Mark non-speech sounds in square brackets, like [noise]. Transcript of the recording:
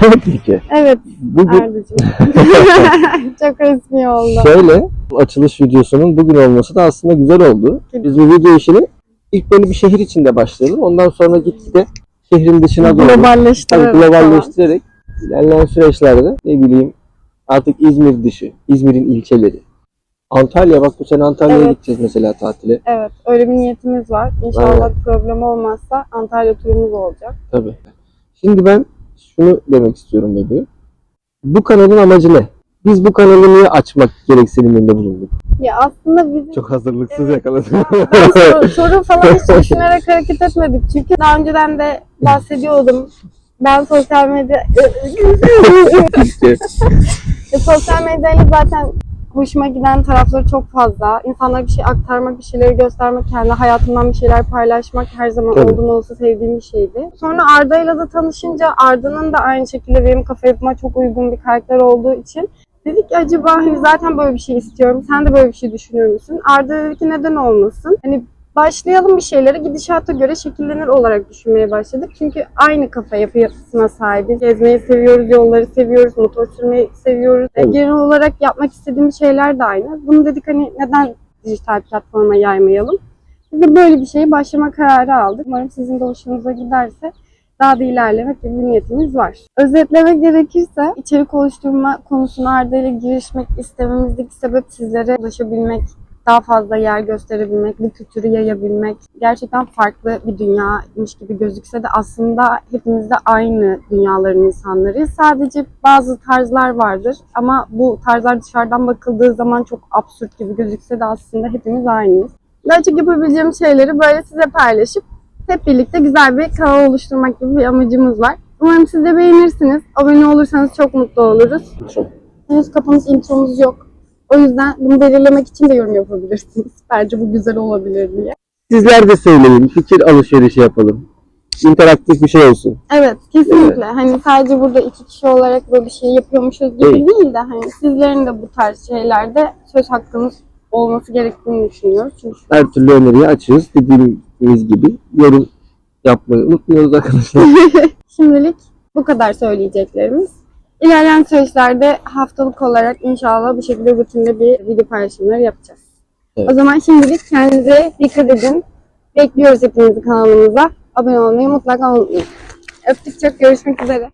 tabii ki. Evet Bugün. [laughs] Çok resmi oldu. şöyle açılış videosunun bugün olması da aslında güzel oldu. Biz bu video işini ilk böyle bir şehir içinde başlayalım. Ondan sonra gitgide şehrin dışına doğru tabii Globalleştirerek falan. globalleştirerek ilerleyen süreçlerde ne bileyim artık İzmir dışı, İzmir'in ilçeleri. Antalya bak bu sene Antalya'ya Evet. gideceğiz mesela tatile. Evet öyle bir niyetimiz var. İnşallah problem olmazsa Antalya turumuz olacak. Tabii. Şimdi ben şunu demek istiyorum bebeğim. Bu kanalın amacı ne? Biz bu kanalı niye açmak gereksiniminde bulunduk? Ya aslında bizim Çok hazırlıksız Evet. yakaladım. ben soru, soru falan hiç düşünerek hareket etmedik. Çünkü daha önceden de bahsediyordum. Ben sosyal medya E, sosyal medyayı zaten hoşuma giden tarafları çok fazla. İnsanlara bir şey aktarmak, bir şeyleri göstermek, kendi hayatımdan bir şeyler paylaşmak her zaman Tabii. oldum olsa sevdiğim bir şeydi. Sonra Arda'yla da tanışınca Arda'nın da aynı şekilde benim kafa yapıma çok uygun bir karakter olduğu için dedik ki acaba hani zaten böyle bir şey istiyorum. Sen de böyle bir şey düşünür müsün? Arda dedi ki neden olmasın? Hani başlayalım bir şeylere gidişata göre şekillenir olarak düşünmeye başladık. Çünkü aynı kafa yapısına sahibiz. Gezmeyi seviyoruz, yolları seviyoruz, motor sürmeyi seviyoruz. Evet. genel olarak yapmak istediğimiz şeyler de aynı. Bunu dedik hani neden dijital platforma yaymayalım? Biz de böyle bir şeye başlama kararı aldık. Umarım sizin de hoşunuza giderse daha da ilerlemek gibi bir niyetimiz var. Özetlemek gerekirse içerik oluşturma konusuna Arda ile girişmek istememizdeki sebep sizlere ulaşabilmek, daha fazla yer gösterebilmek, bu kültürü yayabilmek. Gerçekten farklı bir dünyaymış gibi gözükse de aslında hepimiz de aynı dünyaların insanlarıyız. Sadece bazı tarzlar vardır ama bu tarzlar dışarıdan bakıldığı zaman çok absürt gibi gözükse de aslında hepimiz aynıyız. Daha çok yapabileceğim şeyleri böyle size paylaşıp hep birlikte güzel bir kanal oluşturmak gibi bir amacımız var. Umarım siz de beğenirsiniz. Abone olursanız çok mutlu oluruz. Henüz kapanış intromuz yok. O yüzden bunu belirlemek için de yorum yapabilirsiniz. [laughs] Bence bu güzel olabilir diye. Sizler de söyleyin, fikir alışverişi yapalım. İnteraktif bir şey olsun. Evet, kesinlikle. Hani sadece burada iki kişi olarak böyle bir şey yapıyormuşuz gibi Değil. değil de hani sizlerin de bu tarz şeylerde söz hakkınız olması gerektiğini düşünüyoruz. Çünkü Her türlü öneriye açığız. Dediğimiz gibi yorum yapmayı unutmuyoruz arkadaşlar. [laughs] Şimdilik bu kadar söyleyeceklerimiz. İlerleyen süreçlerde haftalık olarak inşallah bu şekilde rutinde bir video paylaşımları yapacağız. Evet. O zaman şimdilik kendinize dikkat edin. Bekliyoruz hepinizi kanalımıza. Abone olmayı mutlaka unutmayın. Öptük çok görüşmek üzere.